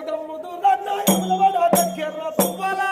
ఏకుదమ్ముదు రన్నాయములవడ దక్కెర్ర తువ్వలా.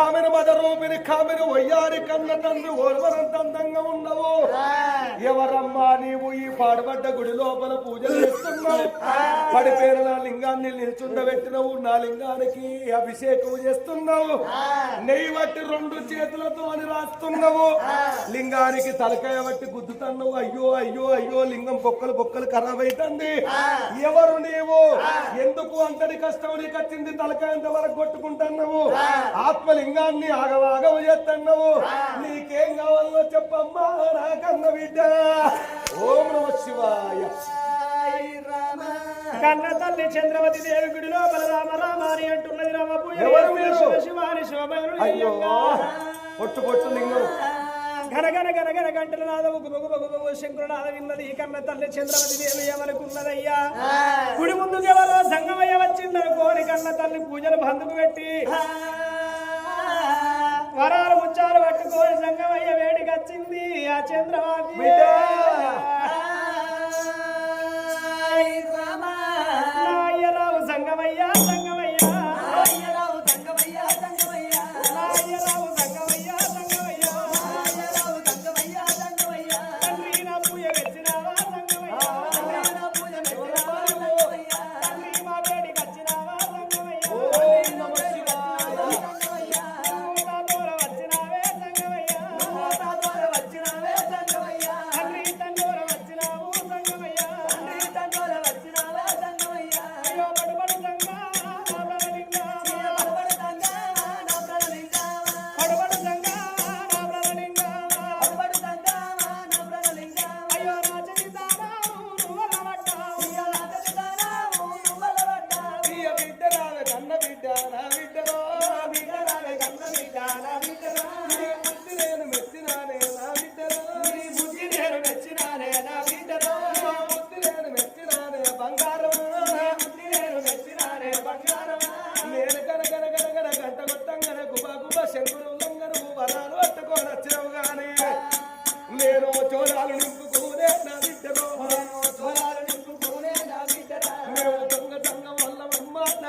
కామెను మద రూపిని కామెను వయ్యారి కన్న తండ్రి ఓర్వరంత అందంగా ఉన్నవు? ఎవరమ్మా నీవు ఈ పాడుబడ్డ గుడి లోపల పూజలు చేస్తున్నావు? పడిపేరున లింగాన్ని నిల్చుండబెట్టినవు నా లింగానికి అభిషేకం చేస్తున్నావు. నెయ్యి బట్టి రెండు చేతులతో అని రాస్తున్నావు. లింగానికి తలకాయ బట్టి గుద్దుతున్నావు. అయ్యో అయ్యో అయ్యో లింగం బొక్కలు బొక్కలు ఖరాబ్ అవుతుంది ఎవరు నీవు? ఎందుకు అంతటి కష్టం నీకు వచ్చింది? తలకాయంత వరకు కొట్టుకుంటున్నావు. ఆత్మలింగాన్ని ఆగవాగం చేస్తున్నావు నీకేం కావాలో చెప్పమ్మా నాకన్న బిడ్డ. ఓం నమ శివాయ. కన్న తల్లి చంద్రవతి దేవి గుడిలో బలరామ రామ అని అంటున్నది రామ పూజ ఎవరు మీరు? శివ శివాని శోభను అయ్యో పొట్టు పొట్టు లింగం. గనగన గనగన గంటల నాదము గుబగు బగు బగు శంకరునాథ విన్నది కన్న తల్లి చంద్రవతి దేవి ఏమనుకున్నదయ్యా? గుడి ముందుకు ఎవరో సంగమయ్య వచ్చిందని కోరి కన్న తల్లి పూజలు బందుకు పెట్టి వరాలు ముచ్చాలు పట్టుకోని సంగమయ్య వేడికి వచ్చింది ఆ చంద్రబాబు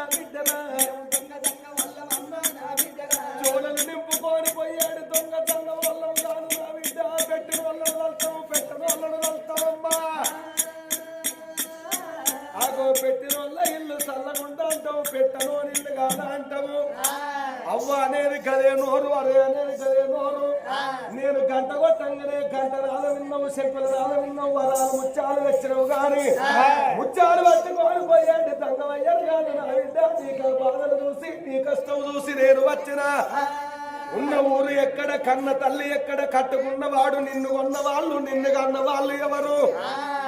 Big the man. గంట కొట్టంగానే గంట రాల విన్నావు చెప్పుల రాల విన్నావు వరాలు ముత్యాలు వచ్చినవు గాని ముత్యాలు పట్టుకొని పోయండి తంగమయ్యారు కాదు నా బిడ్డ నీకు బాధలు చూసి నీ కష్టం చూసి నేను వచ్చిన. ఉన్న ఊరు ఎక్కడ కన్న తల్లి ఎక్కడ కట్టుకున్నవాడు నిన్ను కొన్న వాళ్ళు నిన్ను కన్న వాళ్ళు ఎవరు?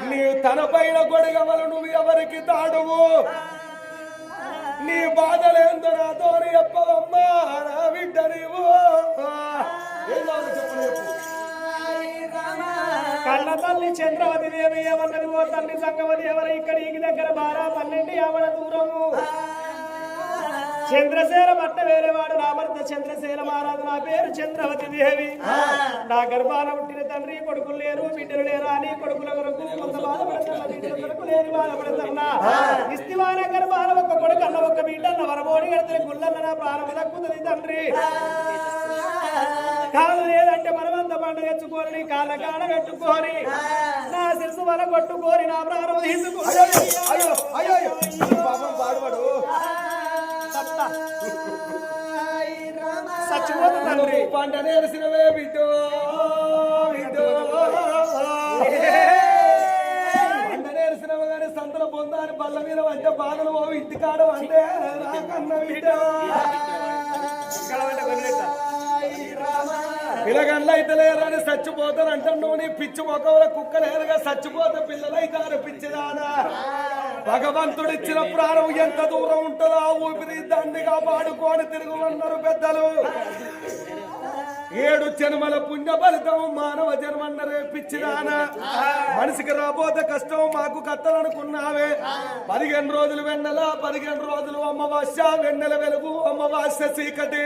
నీ తన పైన గొడగవలు నువ్వు ఎవరికి తాడువు? నీ బాధలేందో నాతో చెప్పవమ్మా నా బిడ్డ నీవు. ఏం కావాలో చెప్పు రేపు. కన్న తల్లి చంద్రవతి దేవి ఏమన్నది ఓ తల్లి సంగవతి ఎవరు? ఇక్కడ ఈ దగ్గర బారా పన్నెండు ఎవడ దూరము. చంద్రసేన భట్ట వేరేవాడు నా భర్త చంద్రసేన మహారాజు నా పేరు చంద్రవతి దేవి. నా గర్భాన పుట్టిన తండ్రి కొడుకులు లేరు బిడ్డలు లేరా అని కొడుకుల కొరకు కొంత బాధపడుతున్నా బిడ్డల కొరకు లేని బాధపడుతున్నా ఇస్తివాన గర్భాన ఒక కొడుకు అన్న ఒక బిడ్డ అన్న వరమోడి కడితే గుళ్ళన్న నా ప్రాణం దక్కుతుంది తండ్రి. కాలు లేదంటే మనమంత పంట తెచ్చుకొని కాళ్ళ కాడ కట్టుకొని నా శిరసు వల కొట్టుకొని నా ప్రాణం తీసుకొని పంట నేర్సినవే బిడ్డో బిడ్డో పంట నేర్సినవ కానీ సంతల పొందాలి బల్ల మీద అంటే బాధలు ఓ ఇంటికాడ అంటే నాకన్న బిడ్డో పిల్లగండ్లు అయితే లేరని చచ్చిపోతారు అంటున్నావు నీ పిచ్చి మొక్కవల కుక్క లేరుగా చచ్చిపోతే పిల్లలు అవుతారు పిచ్చిదానా. భగవంతుడు ఇచ్చిన ప్రాణం ఎంత దూరం ఉంటుందో ఆ ఊపిరి దండిగా పాడుకొని తిరుగుమన్నారు పెద్దలు. ఏడు జన్మల పుణ్య ఫలితం మానవ జన్మన్నరే పిచ్చిదానా మనిషికి రాబోతే కష్టం మాకు కత్తలనుకున్నావే. పదిహేను రోజులు వెన్నెల పదిహేను రోజులు అమ్మవాస వెన్నెల వెలుగు అమ్మవాస చీకటి.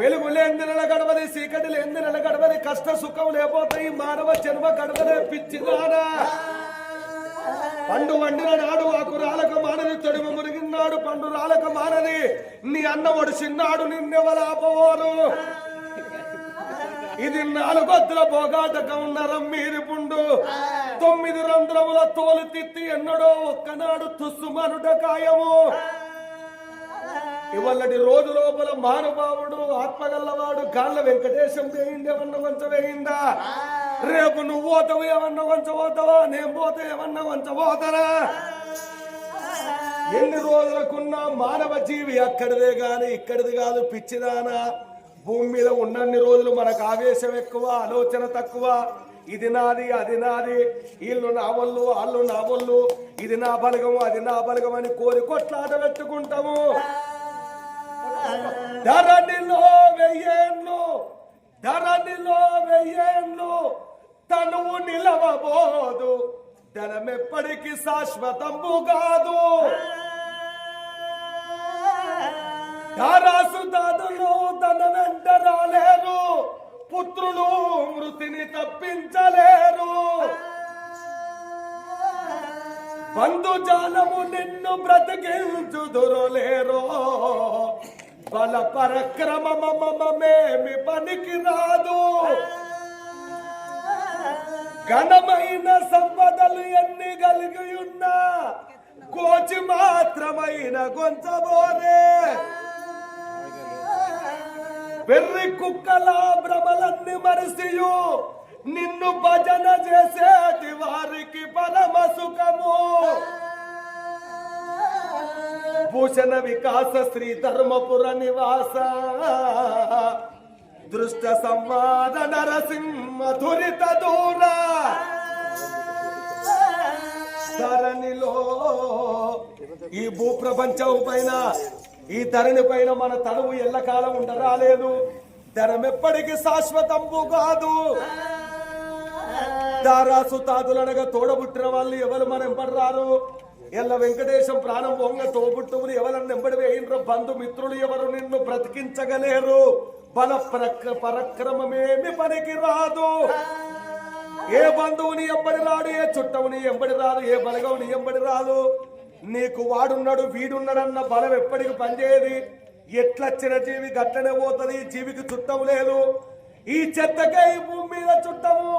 వెలుగు లేని నెల గడవది చీకటి లేని నెల గడవది కష్ట సుఖం లేకపోతే మానవ జన్మ గడవలే పిచ్చిదానా. పండు వండిన నాడు ఆకు రాలక మానది తొడిమ మురిగినాడు పండు రాలక మానది నీ అన్న ఒడిసిన్నాడు నిన్నెవలాపవారు ఇది నాలుగొద్దుల పోగాటకం నరం మీది పుండు తొమ్మిది రంధ్రముల తోలు తిత్తి ఎన్నడో ఒక్కనాడు తుస్సుమనుట ఖాయము. ఇవల్లటి రోజు లోపల మానుభావుడు ఆత్మగల్లవాడు కాళ్ళ వెంకటేశం వేయింది ఏమన్నా కొంచెం వేయిందా? రేపు నువ్వు పోతావు ఏమన్నా కొంచెం పోతావా? నేను పోతే ఏమన్నా కొంచెం పోతారా ఎన్ని రోజులకున్న మానవ జీవి అక్కడిదే గాని ఇక్కడిది కాదు పిచ్చిదానా. భూమి మీద ఉన్నన్ని రోజులు మనకు ఆవేశం ఎక్కువ ఆలోచన తక్కువ. ఇది నాది అది నాది. వీళ్ళు నా వాళ్ళు వాళ్ళు నా వాళ్ళు. ఇది నా బలగం అది నా బలగం అని కోరి కొట్లాట పెట్టుకుంటాము. ధరణిలో వెయ్యేళ్ళు ధరణిలో వెయ్యేళ్ళు తనువు నిలవబోదు ధనమెప్పటికి శాశ్వతంబు కాదు. యారాసుదాదులు తన వెంట రాలేరు. పుత్రులు మృతిని తప్పించలేరు. బంధుజాలము నిన్ను బ్రతికించుదురులేరు బల పరక్రమమేమి పనికి రాదు. ఘనమైన సంపదలు ఎన్ని కలిగి ఉన్నా కోచి మాత్రమైన గొంచబోరే వెర్రి కుక్కల భ్రమలన్నీ మరిసియు. నిన్ను భజన చేసేటి వారికి పరమ సుఖము. భూషణ వికాస శ్రీ ధర్మపుర నివాస. దృష్ట సంవాద నరసింహ ధురిత దూర. ధరణిలో ఈ భూప్రపంచం పైన ఈ ధరణి పైన మన తనువు ఎల్లకాలం ఉండరాలేదు. ధనం ఎప్పటికీ శాశ్వతంబు కాదు. దారాసు తాదులనగా తోడబుట్టిన వాళ్ళు ఎవరు మన ఎంపడరారు ఎల్ల వెంకటేశం ప్రాణం పొంగ తోబుట్టువులు ఎవరన్నా ఎంబడి వేయినరు బంధుమిత్రులు ఎవరు నిన్ను బ్రతికించగలేరు? బల ప్రక్ర పరక్రమమేమి పనికి రాదు. ఏ బంధువుని ఎంబడి రాడు? ఏ చుట్టవుని ఎంబడి రాదు? ఏ బలగవుని ఎంబడి రాదు? నీకు వాడున్నాడు వీడున్నాడన్న బలం ఎప్పటికి పనిచేయదు. ఎట్లొచ్చిన జీవి గట్లనే పోతుంది? జీవికి చుట్టం లేదు. ఈ చెత్తకే ఈ భూమి మీద చుట్టము.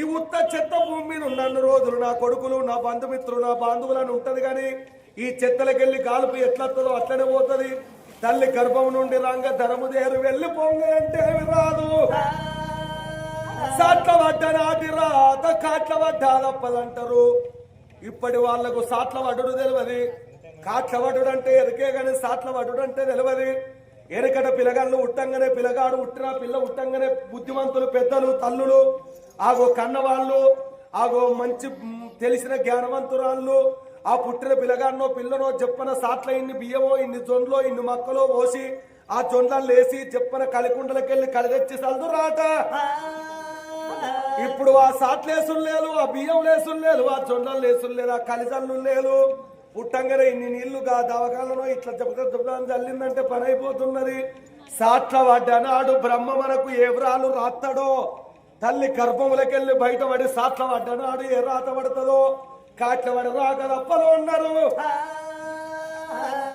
ఈ ఉత్త చెత్త భూమి మీద ఉన్నన్ని రోజులు నా కొడుకులు నా బంధుమిత్రులు నా బంధువులను ఉంటుంది కానీ ఈ చెత్తలకెళ్ళి గాలుపు ఎట్లొస్తుందో అట్లనే పోతుంది. తల్లి గర్భం నుండి రంగ ధరము దేరు వెళ్ళి పొంగ అంటే ఏమి రాదు. సాట్ల వడ్డ నాటి రాత కాట్ల వడ్డాలప్పదంటారు ఇప్పటి వాళ్ళకు సాట్ల వడ్డుడు తెలియదు కాట్ల వడ్డుడు అంటే ఎరికే కానీ సాట్ల వడ్డుడు అంటే తెలియదు ఎరకట పిల్లగాళ్ళు ఉట్టంగానే పిల్లగాడు ఉట్టిన పిల్ల ఉట్టంగానే బుద్ధిమంతులు పెద్దలు తల్లులు. ఆగో కన్నవాళ్ళు ఆగో మంచి తెలిసిన జ్ఞానవంతురాళ్ళు. ఆ పుట్టిన పిల్లగాడినో పిల్లనో చెప్పన సాట్ల ఇన్ని బియ్యమో ఇన్ని జొన్లో ఇన్ని మొక్కలో పోసి ఆ జొన్లను లేసి చెప్పన కలికుండలకెళ్ళి కలిగచ్చి సల్దు రాట ఇప్పుడు ఆ సాట్లేసులు లేరు ఆ బియ్యం లేసులు లేరు ఆ జొన్నలు లేసులు లేరు ఆ కలిజల్లు లేరు పుట్టంగరే ఇన్ని నీళ్ళుగా దవకాలను ఇట్లా చెబుతా దుబ్బం చల్లిందంటే పని అయిపోతున్నది సాట్ల వడ్డనాడు బ్రహ్మ మనకు ఎవరాలు రాస్తాడో తల్లి గర్భములకెళ్ళి బయటపడి సాట్ల వడ్డనాడు ఏ రాత పడుతుందో? కాట్ల పడి రాక ఉన్నారు.